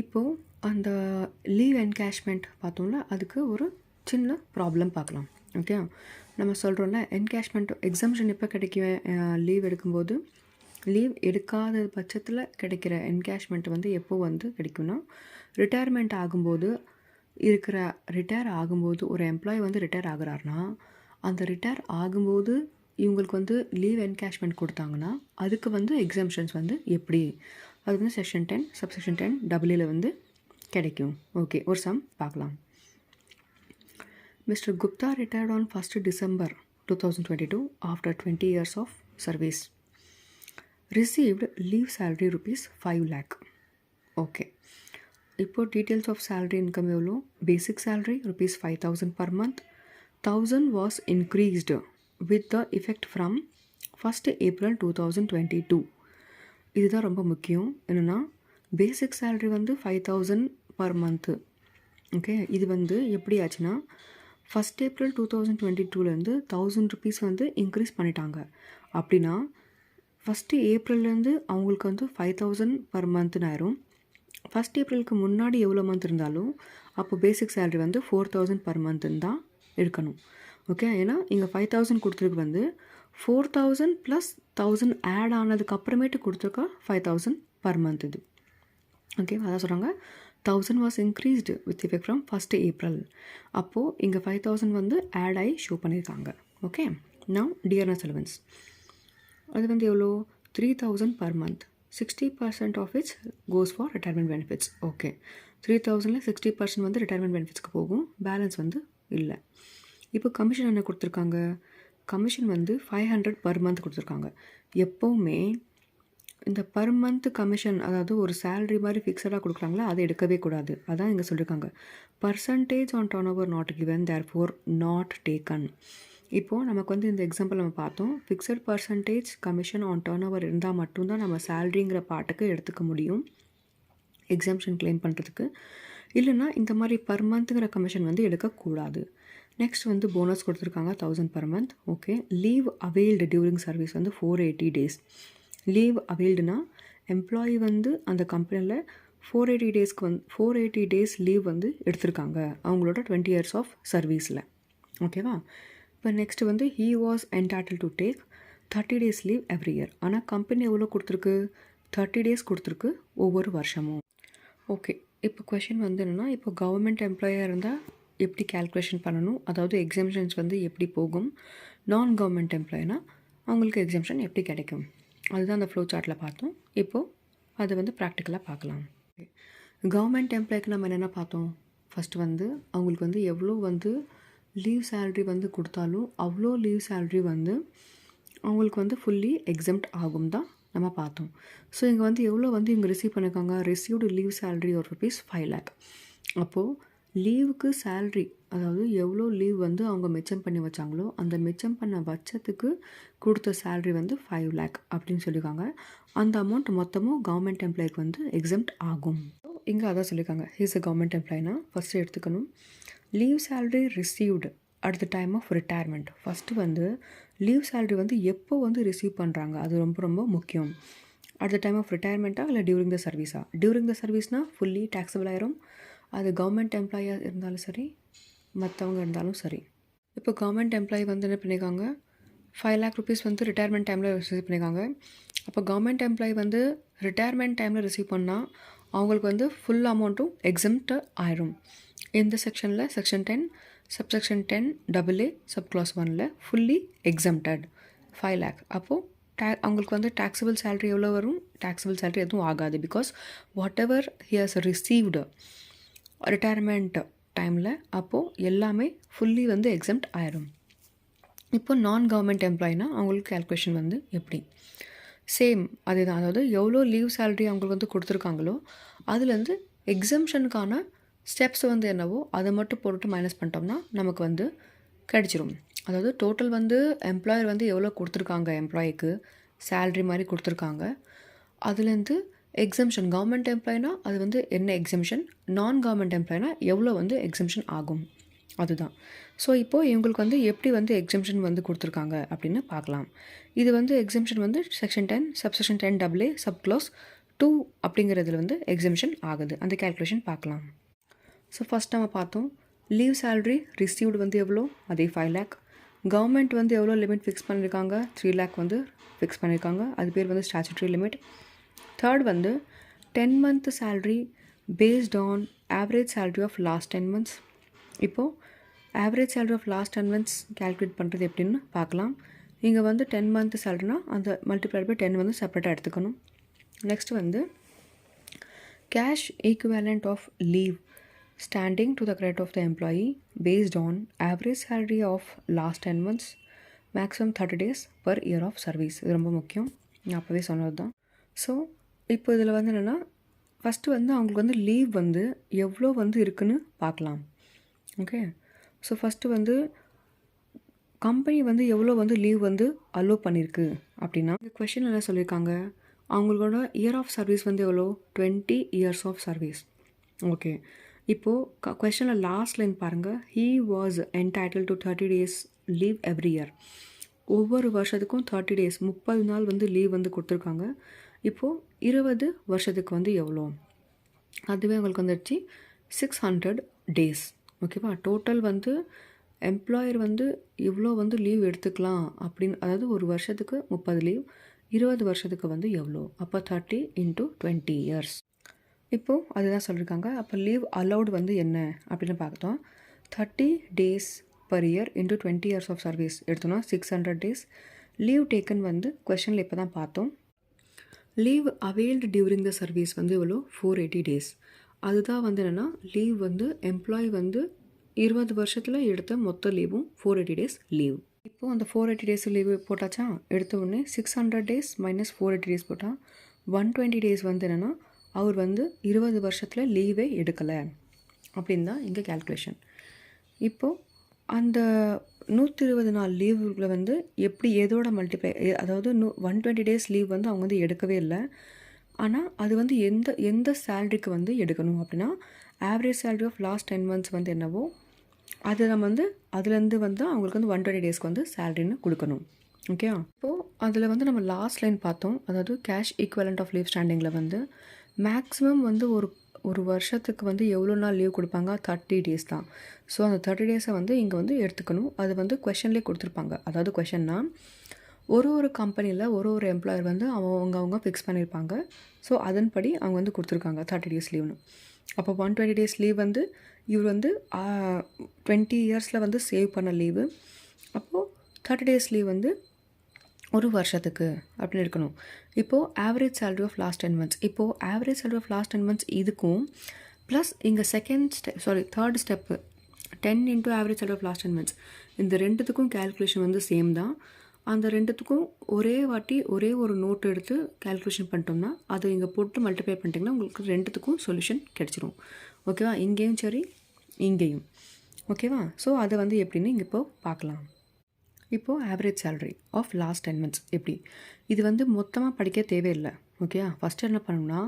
இப்போது அந்த leave encashment பார்த்தோம்ல அதுக்கு ஒரு சின்ன ப்ராப்ளம் பார்க்கலாம். ஓகே நம்ம சொல்கிறோம்ல என்கேஷ்மெண்ட் எக்ஸாம்ஷன் எப்போ கிடைக்கும் லீவ் எடுக்கும்போது லீவ் எடுக்காத பட்சத்தில் கிடைக்கிற என்கேஷ்மெண்ட் வந்து எப்போ வந்து கிடைக்கும்னா ரிட்டையர்மெண்ட் ஆகும்போது இருக்கிற ரிட்டையர் ஆகும்போது ஒரு எம்ப்ளாயி வந்து ரிட்டையர் ஆகுறாருனா அந்த ரிட்டையர் ஆகும்போது இவங்களுக்கு வந்து லீவ் என்கேஷ்மெண்ட் கொடுத்தாங்கன்னா அதுக்கு வந்து எக்ஸாம்ஷன்ஸ் வந்து எப்படி? அது வந்து செக்ஷன் டென் சப்செக்ஷன் டென் டபுள்யூல வந்து கிடைக்கும். ஓகே ஒரு சம் பார்க்கலாம். Mister Gupta retired on first December two thousand twenty two after twenty years of service received leave salary rupees five lakh okay இப்போ டீட்டெயில்ஸ் ஆஃப் salary இன்கம் எவ்வளோ basic salary rupees five thousand per month thousand was increased with the effect from first April two thousand twenty two இதுதான் ரொம்ப முக்கியம். என்னென்னா basic salary வந்து five thousand per month okay இது வந்து எப்படி ஆச்சுன்னா first April two thousand twenty டூலேருந்து தௌசண்ட் ருபீஸ் வந்து இன்க்ரீஸ் பண்ணிட்டாங்க. அப்படின்னா ஃபஸ்ட்டு ஏப்ரல்லேருந்து அவங்களுக்கு வந்து ஃபைவ் தௌசண்ட் பர் மந்த்னு ஆயிரும். ஃபஸ்ட் ஏப்ரலுக்கு முன்னாடி எவ்வளோ மந்த் இருந்தாலும் அப்போ பேசிக் சேலரி வந்து ஃபோர் தௌசண்ட் பர் மந்த்துன்னு தான் எடுக்கணும். ஓகே ஏன்னா இங்கே ஃபைவ் தௌசண்ட் கொடுத்துருக்கு வந்து four thousand plus thousand add ஆனதுக்கு அப்புறமேட்டு கொடுத்துருக்கா ஃபைவ் தௌசண்ட் பர் மந்த் இது. ஓகே அதான் சொல்கிறாங்க thousand was increased with effect from first April அப்போது இங்கே ஃபைவ் தௌசண்ட் வந்து ஆட் ஆகி ஷோ பண்ணியிருக்காங்க. ஓகே நான் டியர்னஸ் அலவன்ஸ் அது வந்து எவ்வளோ? Three thousand per month sixty percent of it's goes for retirement benefits okay three தௌசண்டில் sixty percent வந்து ரிட்டைர்மெண்ட் பெனிஃபிட்ஸ்க்கு போகும். பேலன்ஸ் வந்து இல்லை. இப்போ கமிஷன் என்ன கொடுத்துருக்காங்க? கமிஷன் வந்து ஃபைவ் ஹண்ட்ரட் பர் மந்த் கொடுத்துருக்காங்க. எப்போவுமே இந்த பர் மந்த் கமிஷன் அதாவது ஒரு சேல்ரி மாதிரி ஃபிக்ஸடாக கொடுக்குறாங்களா அதை எடுக்கவே கூடாது. அதான் இங்கே சொல்லியிருக்காங்க percentage on turnover not given there for not taken இப்போது நமக்கு வந்து இந்த எக்ஸாம்பிள் நம்ம பார்த்தோம். Fixed percentage commission on turnover இருந்தால் மட்டும்தான் நம்ம சேல்ரிங்கிற பாட்டுக்கு எடுத்துக்க முடியும். எக்ஸாம்ஷன் கிளைம் பண்ணுறதுக்கு இல்லைன்னா இந்த மாதிரி பர் மந்த்துங்கிற கமிஷன் வந்து எடுக்கக்கூடாது. நெக்ஸ்ட் வந்து போனஸ் கொடுத்துருக்காங்க thousand per month okay leave availed during service வந்து ஃபோர் எயிட்டி டேஸ் லீவ் அவைல்டுனா எம்ப்ளாயி வந்து அந்த கம்பெனியில் ஃபோர் எயிட்டி டேஸ்க்கு வந்து ஃபோர் எயிட்டி டேஸ் லீவ் வந்து எடுத்திருக்காங்க அவங்களோட டுவெண்ட்டி இயர்ஸ் ஆஃப் சர்வீஸில் ஓகேவா இப்போ நெக்ஸ்ட் வந்து he was entitled to take thirty days leave every year ஆனால் கம்பெனி எவ்வளோ கொடுத்துருக்கு? தேர்ட்டி டேஸ் கொடுத்துருக்கு ஒவ்வொரு வருஷமும். ஓகே இப்போ கொஷின் வந்து என்னென்னா இப்போ கவர்மெண்ட் எம்ப்ளாயாக இருந்தால் எப்படி கேல்குலேஷன் பண்ணணும்? அதாவது எக்ஸாம்ஷன்ஸ் வந்து எப்படி போகும்? நான் கவர்மெண்ட் எம்ப்ளாயினா அவங்களுக்கு எக்ஸாம்ஷன் எப்படி கிடைக்கும்? அதுதான் அந்த ஃப்ளோ சார்ட்டில் பார்த்தோம். இப்போது அதை வந்து ப்ராக்டிக்கலாக பார்க்கலாம். கவர்மெண்ட் எம்ப்ளாய்க்கு நம்ம என்னென்ன பார்த்தோம்? ஃபஸ்ட்டு வந்து அவங்களுக்கு வந்து எவ்வளோ வந்து லீவ் சேல்ரி வந்து கொடுத்தாலும் அவ்வளோ லீவ் சேல்ரி வந்து அவங்களுக்கு வந்து ஃபுல்லி எக்ஸம்ட் ஆகும் தான் நம்ம பார்த்தோம். ஸோ இங்கே வந்து எவ்வளோ வந்து இவங்க ரிசீவ் பண்ணியிருக்காங்க ரிசீவ்டு லீவ் சேல்ரி ஒரு ருபீஸ் ஃபைவ் லேக் அப்போது லீவுக்கு சேல்ரி அதாவது எவ்வளோ லீவ் வந்து அவங்க மிச்சம் பண்ணி வச்சாங்களோ அந்த மிச்சம் பண்ண பட்சத்துக்கு கொடுத்த சேல்ரி வந்து ஃபைவ் லேக் அப்படின்னு சொல்லியிருக்காங்க. அந்த அமௌண்ட் மொத்தமும் கவர்மெண்ட் எம்ப்ளாய்க்கு வந்து எக்ஸம்ட் ஆகும். இங்கே அதான் சொல்லியிருக்காங்க. ஹீஸ் அ கவர்மெண்ட் எம்ப்ளாய்னா ஃபஸ்ட்டு எடுத்துக்கணும். Leave salary received at the time of retirement first வந்து லீவ் சேல்ரி வந்து எப்போ வந்து ரிசீவ் பண்ணுறாங்க அது ரொம்ப ரொம்ப முக்கியம். அட் த டைம் ஆஃப் ரிட்டையர்மெண்ட்டாக இல்லை டியூரிங் த சர்வீஸா டியூரிங் த சர்வீஸ்னால் ஃபுல்லி டேக்ஸபிள் ஆயிரும். அது கவர்மெண்ட் எம்ப்ளாயாக இருந்தாலும் சரி மற்றவங்க இருந்தாலும் சரி. இப்போ கவர்மெண்ட் எம்ப்ளாயி வந்து என்ன பண்ணியிருக்காங்க ஃபைவ் லேக் ருபீஸ் வந்து ரிட்டையர்மெண்ட் டைமில் ரிசீவ் பண்ணியிருக்காங்க அப்போ கவர்மெண்ட் எம்ப்ளாயி வந்து ரிட்டையர்மெண்ட் டைமில் ரிசீவ் பண்ணால் அவங்களுக்கு வந்து ஃபுல் அமௌண்ட்டும் எக்ஸம்ட்டு ஆயிரும். இந்த செக்ஷனில் section ten subsection ten double A sub clause ஒனில் ஃபுல்லி எக்ஸம்டட் ஃபைவ் லேக் அப்போது டே அவங்களுக்கு வந்து டேக்ஸபிள் சேலரி எவ்வளோ வரும்? டேக்ஸபிள் சேல்ரி எதுவும் ஆகாது because whatever he has received retirement டைமில் அப்போது எல்லாமே ஃபுல்லி வந்து எக்ஸம்ட் ஆயிரும். இப்போ நான் கவர்மெண்ட் எம்ப்ளாயினா அவங்களுக்கு கேல்குலேஷன் வந்து எப்படி? சேம் அதே தான் அதாவது எவ்வளோ லீவ் சேலரி அவங்களுக்கு வந்து கொடுத்துருக்காங்களோ அதுலேருந்து எக்ஸம்ஷனுக்கான ஸ்டெப்ஸ் வந்து என்னவோ அதை மட்டும் போட்டு மைனஸ் பண்ணிட்டோம்னா நமக்கு வந்து கிடச்சிரும். அதாவது டோட்டல் வந்து எம்ப்ளாயர் வந்து எவ்வளோ கொடுத்துருக்காங்க எம்ப்ளாயிக்கு சேல்ரி மாதிரி கொடுத்துருக்காங்க. அதுலேருந்து எக்ஸம்ஷன் கவர்மெண்ட் எம்ப்ளாய்னா அது வந்து என்ன எக்ஸம்ஷன் நான் கவர்மெண்ட் எம்ப்ளாய்னா எவ்வளோ வந்து எக்ஸம்ஷன் ஆகும்? அதுதான். ஸோ இப்போது இவங்களுக்கு வந்து எப்படி வந்து எக்ஸம்ஷன் வந்து கொடுத்துருக்காங்க அப்படின்னு பார்க்கலாம். இது வந்து எக்ஸம்ஷன் வந்து section ten subsection ten double A sub clause two அப்படிங்கிறதுல வந்து எக்ஸிபிஷன் ஆகுது. அந்த கேல்குலேஷன் பார்க்கலாம். ஸோ ஃபஸ்ட் நம்ம பார்த்தோம். லீவ் சேலரி ரிசீவ்டு வந்து எவ்வளோ? அதே ஃபைவ் லேக் கவர்மெண்ட் வந்து எவ்வளோ லிமிட் ஃபிக்ஸ் பண்ணியிருக்காங்க த்ரீ லேக் வந்து ஃபிக்ஸ் பண்ணியிருக்காங்க அது பேர் வந்து ஸ்டாச்சுட்ரி லிமிட் தேர்ட் வந்து ten month salary based on average salary of last ten months இப்போது average salary of last ten months calculate பண்ணுறது எப்படின்னு பார்க்கலாம். இங்கே வந்து டென் மந்த் சேலரினா அந்த மல்டிப்ளை பை டென் வந்து செப்பரேட்டாக எடுத்துக்கணும். நெக்ஸ்ட் வந்து cash equivalent of leave standing to the credit of the employee based on average salary of last ten months maximum thirty days per year of service இது ரொம்ப முக்கியம். நான் அப்போவே சொன்னது தான் ஸோ இப்போ இதில் வந்து என்னென்னா ஃபஸ்ட்டு வந்து அவங்களுக்கு வந்து லீவ் வந்து எவ்வளோ வந்து இருக்குன்னு பார்க்கலாம். ஓகே ஸோ ஃபஸ்ட்டு வந்து கம்பெனி வந்து எவ்வளோ வந்து லீவ் வந்து அலோவ் பண்ணியிருக்கு அப்படின்னா இந்த கொஷின் என்ன சொல்லியிருக்காங்க? அவங்களோட இயர் ஆஃப் சர்வீஸ் வந்து எவ்வளோ? Twenty years of service okay இப்போது கொஷனில் லாஸ்ட் லைன் பாருங்கள் he was entitled to thirty days leave every year ஒவ்வொரு வருஷத்துக்கும் தேர்ட்டி டேஸ் முப்பது நாள் வந்து லீவ் வந்து கொடுத்துருக்காங்க. இப்போது இருபது வருஷத்துக்கு வந்து எவ்வளோ? அதுவே உங்களுக்கு வந்துடுச்சு சிக்ஸ் ஹண்ட்ரட் டேஸ் ஓகேவா டோட்டல் வந்து எம்ப்ளாயர் வந்து இவ்வளோ வந்து லீவ் எடுத்துக்கலாம் அப்படின்னு அதாவது ஒரு வருஷத்துக்கு முப்பது லீவ் இருபது வருஷத்துக்கு வந்து எவ்வளோ? அப்போ தேர்ட்டி இன்ட்டு டுவெண்ட்டி இயர்ஸ் இப்போது அதுதான் சொல்லியிருக்காங்க அப்போ லீவ் அலௌட் வந்து என்ன அப்படின்னு பார்த்தோம் thirty days per year into twenty years of service எடுத்தோம்னா six hundred days leave taken வந்து கொஷனில் இப்போ தான் பார்த்தோம். Leave availed during the service வந்து எவ்வளோ? ஃபோர் எயிட்டி டேஸ் அதுதான் வந்து என்னென்னா லீவ் வந்து எம்ப்ளாயி வந்து இருபது வருஷத்தில் எடுத்த மொத்த லீவும் ஃபோர் எயிட்டி டேஸ் லீவ் இப்போது அந்த ஃபோர் எயிட்டி டேஸ் லீவ் போட்டாச்சா? எடுத்த உடனே six hundred days minus four eighty days போட்டால் ஒன் டுவெண்ட்டி டேஸ் வந்து என்னென்னா அவர் வந்து இருபது வருஷத்தில் லீவே எடுக்கலை. அப்படின்னு தான் இங்கே கேல்குலேஷன் இப்போது அந்த நூற்றி இருபது நாள் லீவில் வந்து எப்படி எதோட மல்டிப்ளை அதாவது நூ ஒன் டுவெண்ட்டி டேஸ் லீவ் வந்து அவங்க வந்து எடுக்கவே இல்லை. ஆனால் அது வந்து எந்த எந்த சேலரிக்கு வந்து எடுக்கணும் அப்படின்னா average salary of last ten months வந்து என்னவோ அது நம்ம வந்து அதுலேருந்து வந்து அவங்களுக்கு வந்து ஒன் டுவெண்ட்டி டேஸ்க்கு வந்து சேல்ரின்னு கொடுக்கணும். ஓகே இப்போது அதில் வந்து நம்ம லாஸ்ட் லைன் பார்த்தோம். அதாவது கேஷ் ஈக்குவலண்ட் ஆஃப் லீவ் ஸ்டாண்டிங்கில் வந்து மேக்ஸிமம் வந்து ஒரு ஒரு வருஷத்துக்கு வந்து எவ்வளோ நாள் லீவ் கொடுப்பாங்க? தேர்ட்டி டேஸ் தான். ஸோ அந்த தேர்ட்டி டேஸை வந்து இங்கே வந்து எடுத்துக்கணும். அது வந்து கொஷன்லேயே கொடுத்துருப்பாங்க. அதாவது கொஷன்னா ஒரு ஒரு கம்பெனியில் ஒரு ஒரு எம்ப்ளாயர் வந்து அவங்க அவங்க ஃபிக்ஸ் பண்ணியிருப்பாங்க ஸோ அதன்படி அவங்க வந்து கொடுத்துருக்காங்க தேர்ட்டி டேஸ் லீவ்னு அப்போ ஒன் டுவெண்ட்டி டேஸ் லீவ் வந்து இவர் வந்து டுவெண்ட்டி இயர்ஸில் வந்து சேவ் பண்ண லீவு அப்போது தேர்ட்டி டேஸ் லீவ் வந்து ஒரு வருஷத்துக்கு அப்படின்னு இருக்கணும் இப்போது average salary of last ten months இப்போது average salary of last ten months இதுக்கும் ப்ளஸ் இங்கே second step sorry third step ten into average salary of last ten months இந்த ரெண்டுத்துக்கும் கேல்குலேஷன் வந்து சேம் தான். அந்த ரெண்டுத்துக்கும் ஒரே வாட்டி ஒரே ஒரு நோட் எடுத்து கேல்குலேஷன் பண்ணிட்டோம்னா அதை இங்கே போட்டு மல்டிப்ளை பண்ணிட்டீங்கன்னா உங்களுக்கு ரெண்டுத்துக்கும் சொல்யூஷன் கிடச்சிரும். ஓகேவா இங்கேயும் சரி இங்கேயும். ஓகேவா ஸோ அதை வந்து எப்படின்னு இங்கே இப்போ பார்க்கலாம். இப்போது average salary of last ten months எப்படி? இது வந்து மொத்தமாக படிக்க தேவையில்லை ஓகேயா ஃபஸ்ட்டு என்ன பண்ணணும்னா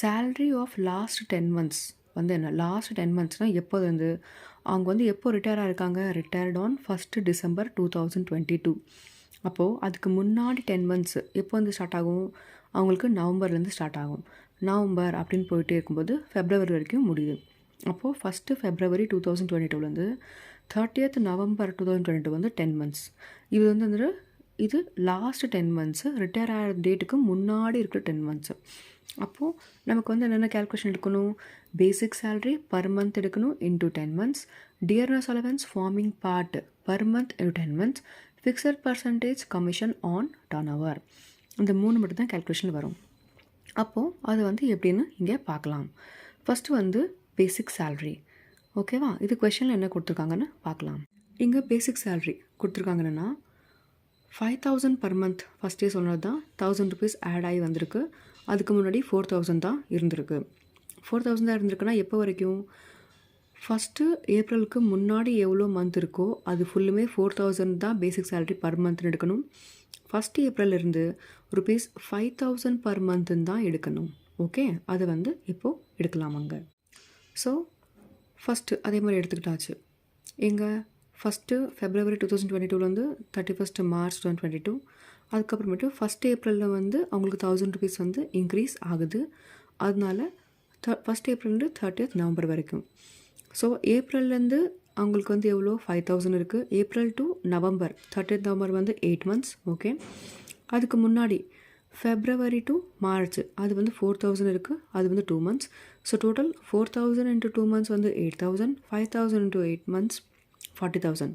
salary of last ten months வந்து என்ன? லாஸ்ட் டென் மந்த்ஸ்னால் எப்போது வந்து? அவங்க வந்து எப்போ retire ஆகிருக்காங்க retired on first December two thousand twenty two அப்போது அதுக்கு முன்னாடி டென் மந்த்ஸ் எப்போ வந்து ஸ்டார்ட் ஆகும்? அவங்களுக்கு நவம்பர்லேருந்து ஸ்டார்ட் ஆகும். நவம்பர் அப்படின்னு போயிட்டே இருக்கும்போது ஃபெப்ரவரி வரைக்கும் முடியுது. அப்போது first February two thousand twenty டூலேருந்து thirtieth November two thousand twenty வந்து டென் மந்த்ஸ் இது வந்து வந்துட்டு இது லாஸ்ட் டென் மந்த்ஸு ரிட்டையர் ஆகிற டேட்டுக்கு முன்னாடி இருக்கிற டென் மந்த்ஸு அப்போது நமக்கு வந்து என்னென்ன கேல்குலேஷன் எடுக்கணும்? பேசிக் சேலரி பர் மந்த் எடுக்கணும் into ten months dearness allowance forming part per month into ten months fixed percentage commission on turnover இந்த மூணு மட்டும் தான் கேல்குலேஷன் வரும். அப்போது அது வந்து எப்படின்னு இங்கே பார்க்கலாம். ஃபஸ்ட்டு வந்து பேசிக் சேல்ரி ஓகேவா? இது கொஷனில் என்ன கொடுத்துருக்காங்கன்னு பார்க்கலாம். இங்கே பேசிக் சேல்ரி கொடுத்துருக்காங்கன்னா ஃபைவ் தௌசண்ட் பர் மந்த் ஃபஸ்ட்டே சொன்னது தான் தௌசண்ட் ருபீஸ் ஆட் ஆகி வந்திருக்கு. அதுக்கு முன்னாடி ஃபோர் தௌசண்ட் தான் இருந்திருக்கு. ஃபோர் தௌசண்ட் தான் இருந்திருக்குன்னா எப்போ வரைக்கும்? ஃபஸ்ட்டு ஏப்ரலுக்கு முன்னாடி எவ்வளோ மந்த் இருக்கோ அது ஃபுல்லுமே ஃபோர் தௌசண்ட் தான் பேசிக் சேலரி பர் மந்த்னு எடுக்கணும். ஃபஸ்ட் ஏப்ரல்லேருந்து ருபீஸ் ஃபைவ் தௌசண்ட் பர் மந்த்துன்னு தான் எடுக்கணும். ஓகே? அதை வந்து இப்போது எடுக்கலாம் அங்கே. ஸோ ஃபஸ்ட்டு அதே மாதிரி எடுத்துக்கிட்டாச்சு. எங்கள் first February two thousand twenty டூலேருந்து thirty first March two twenty two அதுக்கப்புறமேட்டு ஃபஸ்ட் ஏப்ரலில் வந்து அவங்களுக்கு தௌசண்ட் ருபீஸ் வந்து இன்க்ரீஸ் ஆகுது. அதனால த ஃபஸ்ட் ஏப்ரல்லேருந்து தேர்ட்டியத் நவம்பர் வரைக்கும். ஸோ ஏப்ரல்லேருந்து அவங்களுக்கு வந்து எவ்வளோ? ஃபைவ் தௌசண்ட் இருக்குது April to November thirtieth November வந்து எயிட் மந்த்ஸ் ஓகே அதுக்கு முன்னாடி ஃபெப்ரவரி டு மார்ச் அது வந்து ஃபோர் தௌசண்ட் இருக்குது அது வந்து two months so total four thousand into two months வந்து eight thousand five thousand into eight months forty thousand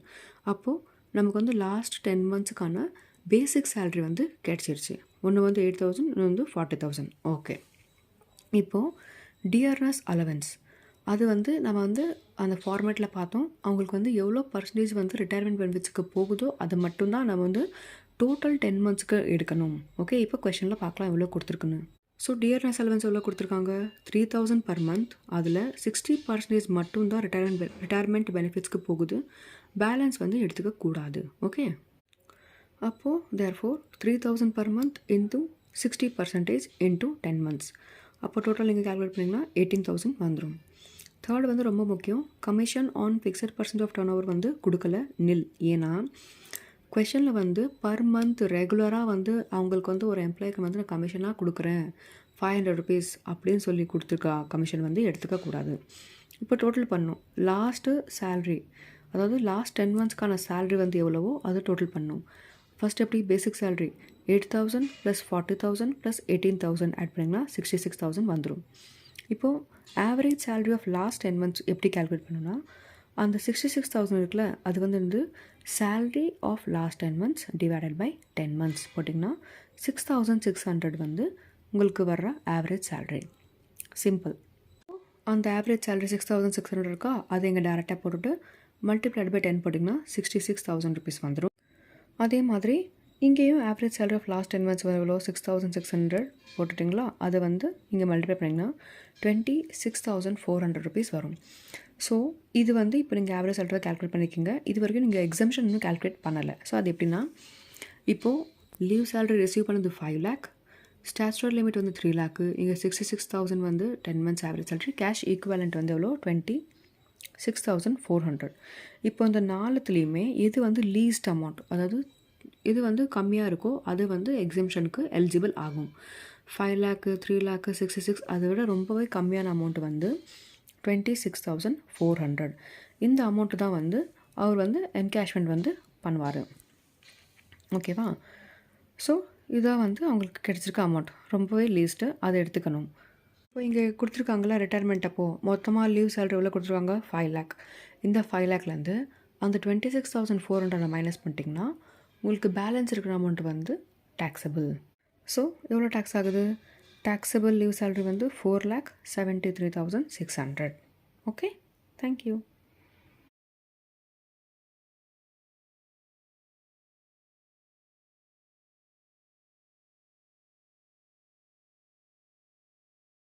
அப்போது நமக்கு வந்து லாஸ்ட் டென் மந்த்ஸுக்கான பேசிக் சேலரி வந்து கிடச்சிருச்சு. ஒன்று வந்து எயிட் தௌசண்ட் இன்னொன்று வந்து ஃபார்ட்டி தௌசண்ட் ஓகே இப்போது டிஆர்எஸ் அலவன்ஸ் அது வந்து நம்ம வந்து அந்த ஃபார்மேட்டில் பார்த்தோம். அவங்களுக்கு வந்து எவ்வளோ பர்சன்டேஜ் வந்து ரிட்டையர்மெண்ட் பெனிஃபிட்ஸுக்கு போகுதோ அது மட்டும்தான் நம்ம வந்து டோட்டல் டென் மந்த்ஸ்க்கு எடுக்கணும். ஓகே இப்போ கொஷனில் பார்க்கலாம் எவ்வளோ கொடுத்துருக்குன்னு. ஸோ டிஆர்எஸ் அலவன்ஸ் எவ்வளோ கொடுத்துருக்காங்க. த்ரீ தௌசண்ட் பர் மந்த் அதில் சிக்ஸ்டி பர்சன்டேஜ் மட்டும்தான் ரிட்டையர்மெண்ட் ரிட்டையர்மெண்ட் பெனிஃபிட்ஸ்க்கு போகுது. பேலன்ஸ் வந்து எடுத்துக்க கூடாது. ஓகே அப்போது therefore three thousand per month into sixty percentage into ten months அப்போ டோட்டல் நீங்கள் கால்குலேட் பண்ணிங்கன்னா எயிட்டீன் தௌசண்ட் வந்துடும் தேர்ட் வந்து ரொம்ப முக்கியம். Commission on fixed percent of turnover வந்து கொடுக்கல. நில் ஏன்னா கொஷனில் வந்து பர் மந்த் ரெகுலராக வந்து அவங்களுக்கு வந்து ஒரு எம்ப்ளாய்க்கு வந்து நான் கமிஷனாக கொடுக்குறேன். ஃபைவ் ஹண்ட்ரட் ருபீஸ் அப்படின்னு சொல்லி கொடுத்துருக்கா கமிஷன் வந்து எடுத்துக்கக்கூடாது இப்போ டோட்டல் பண்ணும். லாஸ்ட்டு சேல்ரி அதாவது லாஸ்ட் டென் மந்த்ஸ்க்கான சேல்ரி வந்து எவ்வளவோ அதை டோட்டல் பண்ணும். ஃபஸ்ட் எப்படி? Basic salary eight thousand plus forty thousand plus eighteen thousand add பண்ணிங்கன்னா சிக்ஸ்டி சிக்ஸ் தௌசண்ட் வந்துடும் இப்போது average salary of last ten months எப்படி கால்குலேட் பண்ணணும்னா அந்த சிக்ஸ்டி சிக்ஸ் தௌசண்ட் இருக்குல்ல அது வந்து salary of last ten months divided by ten months போட்டிங்கன்னா சிக்ஸ் தௌசண்ட் சிக்ஸ் ஹண்ட்ரட் வந்து உங்களுக்கு வர்ற ஆவரேஜ் சேல்ரி சிம்பிள் அந்த average salary six thousand six hundred இருக்கா? அதை இங்கே டேரெக்டாக போட்டுட்டு மல்டிப்ளைட் பை டென் போட்டிங்கன்னா சிக்ஸ்டி சிக்ஸ் தௌசண்ட் ருபீஸ் வந்துடும் அதே மாதிரி இங்கேயும் average salary of last ten months எவ்வளோ? சிக்ஸ் தௌசண்ட் சிக்ஸ் ஹண்ட்ரட் போட்டுட்டிங்களா? அதை வந்து இங்கே மல்டிப்ளை பண்ணிங்கன்னா twenty six thousand four hundred rupees வரும். ஸோ இது வந்து இப்போ நீங்கள் ஆவரேஜ் சேலரி கால்குலேட் பண்ணிக்கிங்க இது வரைக்கும் நீங்கள் எக்ஸம்ஷன் இன்னும் கால்குலேட் பண்ணலை. ஸோ அது எப்படின்னா இப்போது லீவ் சேலரி ரிசீவ் பண்ணது ஃபைவ் லேக் ஸ்டாச்சுரல் லிமிட் வந்து த்ரீ லேக்கு இங்கே சிக்ஸ்டி சிக்ஸ் தௌசண்ட் வந்து ten months average salary cash equivalent வந்து எவ்வளோ? Twenty six thousand four hundred இப்போ இந்த நாலுத்துலேயுமே இது வந்து லீஸ்ட் அமௌண்ட் அதாவது இது வந்து கம்மியாக இருக்கோ அது வந்து எக்ஸிம்ஷனுக்கு எலிஜிபிள் ஆகும். Five lakh three lakh sixty six அதை விட ரொம்பவே கம்மியான அமௌண்ட் வந்து twenty six thousand four hundred இந்த அமௌண்ட்டு தான் வந்து அவர் வந்து என்கேஷ்மெண்ட் வந்து பண்ணுவார். ஓகேவா ஸோ இதான் வந்து அவங்களுக்கு கிடச்சிருக்க அமௌண்ட் ரொம்பவே லீஸ்ட்டு அதை எடுத்துக்கணும். இப்போ இங்கே கொடுத்துருக்காங்களா ரிட்டையர்மெண்ட் அப்போது மொத்தமாக லீவ் சேலரி எவ்வளோ கொடுத்துருக்காங்க? ஃபைவ் லேக் இந்த ஃபைவ் லேக்லேருந்து அந்த twenty six thousand four hundred minus பண்ணிட்டிங்கன்னா உங்களுக்கு பேலன்ஸ் இருக்கிற அமௌண்ட் வந்து டேக்ஸபிள் ஸோ எவ்வளோ டேக்ஸ் ஆகுது? டேக்ஸபிள் லீவ் சேலரி வந்து four lakh seventy three thousand six hundred okay thank you